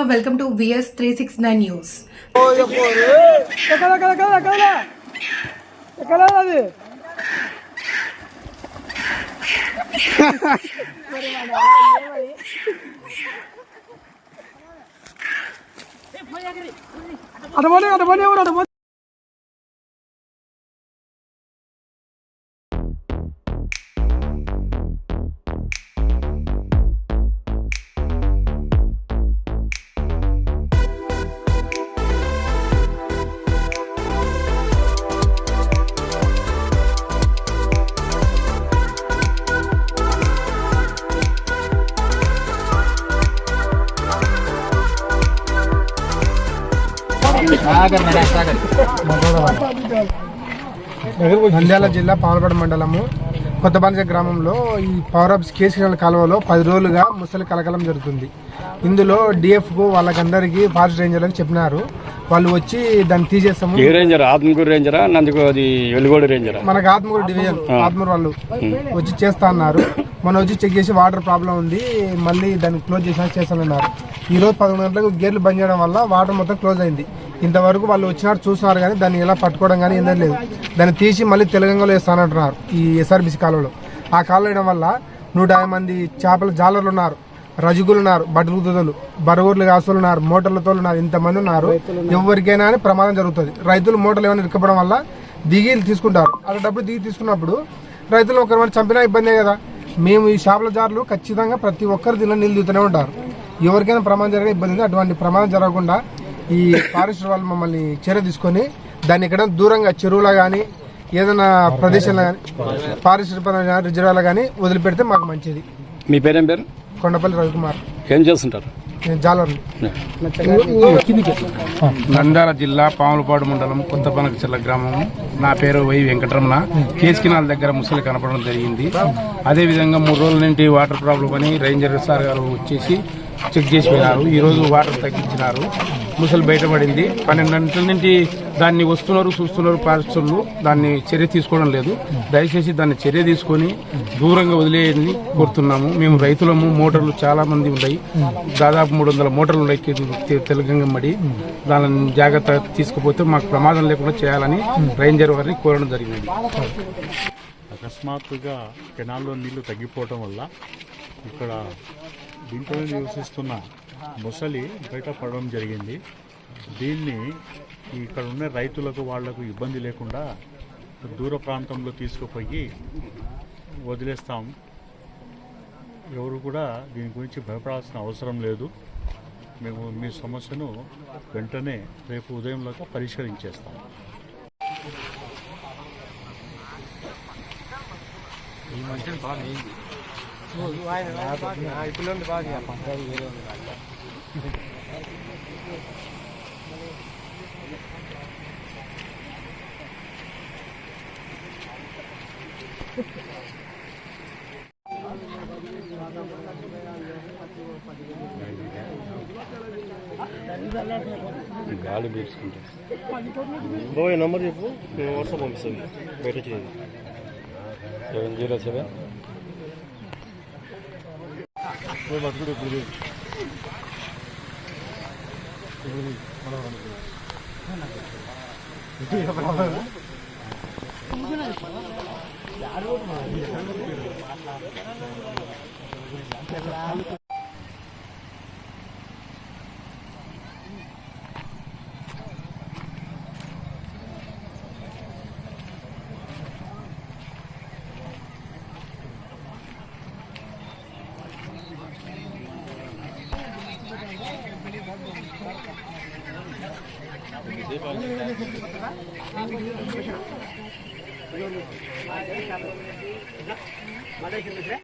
Hi, this is Priya. Welcome to VS369 News. ఎక్కడ ఎక్కడ ఎక్కడ ఎక్కడ ఎక్కడ అది అటు పోనీ అటు పోనీ ఎవరు అటు నంద్యాల జిల్లా పాలపడ మండలము కొత్తపంచ గ్రామంలో ఈ పవర్ ఆఫ్ కేసీఆర్ కాలువలో పది రోజులుగా ముసలి కలకలం జరుగుతుంది. ఇందులో డిఎఫ్కు వాళ్ళకందరికీ ఫారెస్ట్ రేంజర్లకు చెప్పినారు. వాళ్ళు వచ్చి దాన్ని తీసేస్తాము. ఏ రేంజర్? ఆత్మకూరు రేంజరా? నందుకు అది వెలుగోడు రేంజరా? మనకు ఆత్మూరు డివిజన్ ఆత్మూరు వాళ్ళు వచ్చి చేస్తా అన్నారు. మనం వచ్చి చెక్ చేసి వాటర్ ప్రాబ్లం ఉంది మళ్ళీ దాన్ని క్లోజ్ చేసినా చేస్తానన్నారు. ఈ రోజు పదకొండు గంటలకు గేర్లు బంద్ చేయడం వల్ల వాటర్ మొత్తం క్లోజ్ అయింది. ఇంతవరకు వాళ్ళు వచ్చినారు చూస్తున్నారు కానీ దాన్ని ఎలా పట్టుకోవడం కానీ ఏం లేదు. దాన్ని తీసి మళ్ళీ తెలంగాణలో వేస్తానంటున్నారు ఈ ఎస్ఆర్బిసి కాలంలో ఆ కాలం వేయడం వల్ల నూట యాభై మంది చేపల జాలర్లు ఉన్నారు రజుగులు ఉన్నారు బట్టలు బరగూర్లు కాసులు ఉన్నారు మోటార్లతో ఉన్నారు ఇంతమంది ఉన్నారు. ఎవరికైనా ప్రమాదం జరుగుతుంది. రైతులు మోటార్లు ఏమైనా ఇరుక్కపోవడం వల్ల దిగి తీసుకుంటారు. అలా డబ్బులు దిగి తీసుకున్నప్పుడు రైతులు ఒకరిమంది చంపినా ఇబ్బందే కదా. మేము ఈ చేపల జారులు ఖచ్చితంగా ప్రతి ఒక్కరు దీనిలో నిలుదూతూనే ఉంటారు. ఎవరికైనా ప్రమాదం జరిగే ఇబ్బంది అటువంటి ప్రమాదం జరగకుండా ఈ ఫారెస్ట్ వాళ్ళు మమ్మల్ని చర్య తీసుకొని దాన్ని ఎక్కడ దూరంగా చెరువులో కానీ ఏదైనా ప్రదేశంలో కానీ ఫారెస్ట్ రిజర్వాలో కానీ వదిలిపెడితే మాకు మంచిది. మీ పేరేం పేరు? కొండపల్లి రవికుమార్. ఏం చేస్తుంటారు? నంద్యాల జిల్లా పాములపాడు మండలం కొత్తపనక చిల్ల గ్రామం. నా పేరు వై వెంకటరమణ. కేసుకినాల దగ్గర ముసలి కనపడడం జరిగింది. అదే విధంగా మూడు రోజుల నుండి వాటర్ ప్రాబ్లం అని రేంజర్ సార్ గారు వచ్చేసి చెక్ చేసిపోయినారు. ఈరోజు వాటర్ తగ్గించినారు. ముసలి బయటపడింది. పన్నెండు గంటల నుండి దాన్ని వస్తున్నారు చూస్తున్నారు పారిస్తున్నారు దాన్ని చర్య తీసుకోవడం లేదు. దయచేసి దాన్ని చర్య తీసుకొని దూరంగా వదిలేయని కోరుతున్నాము. మేము రైతులము మోటార్లు చాలా మంది ఉన్నాయి. దాదాపు మూడు వందల మోటార్లు ఉన్నాయి తె- తెలంగాణమడి దానిని జాగ్రత్త తీసుకుపోతే మాకు ప్రమాదం లేకుండా చేయాలని రేంజర్ వారిని కోరడం జరిగింది. అకస్మాత్తుగా కెనాల్లో నీళ్ళు తగ్గిపోవటం వల్ల ఇక్కడ దీంట్లో నివసిస్తున్న ముసలి బయటపడడం జరిగింది. దీన్ని ఇక్కడ ఉన్న రైతులకు వాళ్ళకు ఇబ్బంది లేకుండా దూర ప్రాంతంలో తీసుకుపోయి వదిలేస్తాం. ఎవరు కూడా దీని గురించి భయపడాల్సిన అవసరం లేదు. మేము మీ సమస్యను వెంటనే రేపు ఉదయంలోగా పరిష్కరించేస్తాం. గాలి పీల్చుకుంటారు బాబాయ్ నంబర్ చెప్పు. నేను వాట్సాప్ పంపిస్తాను. బయట చేయండి సెవెన్ జీరో సెవెన్ 뭘 만들어 보려. 이분이 돌아가는 거. 이게 봐봐요. 이거는 야로 దీపావళి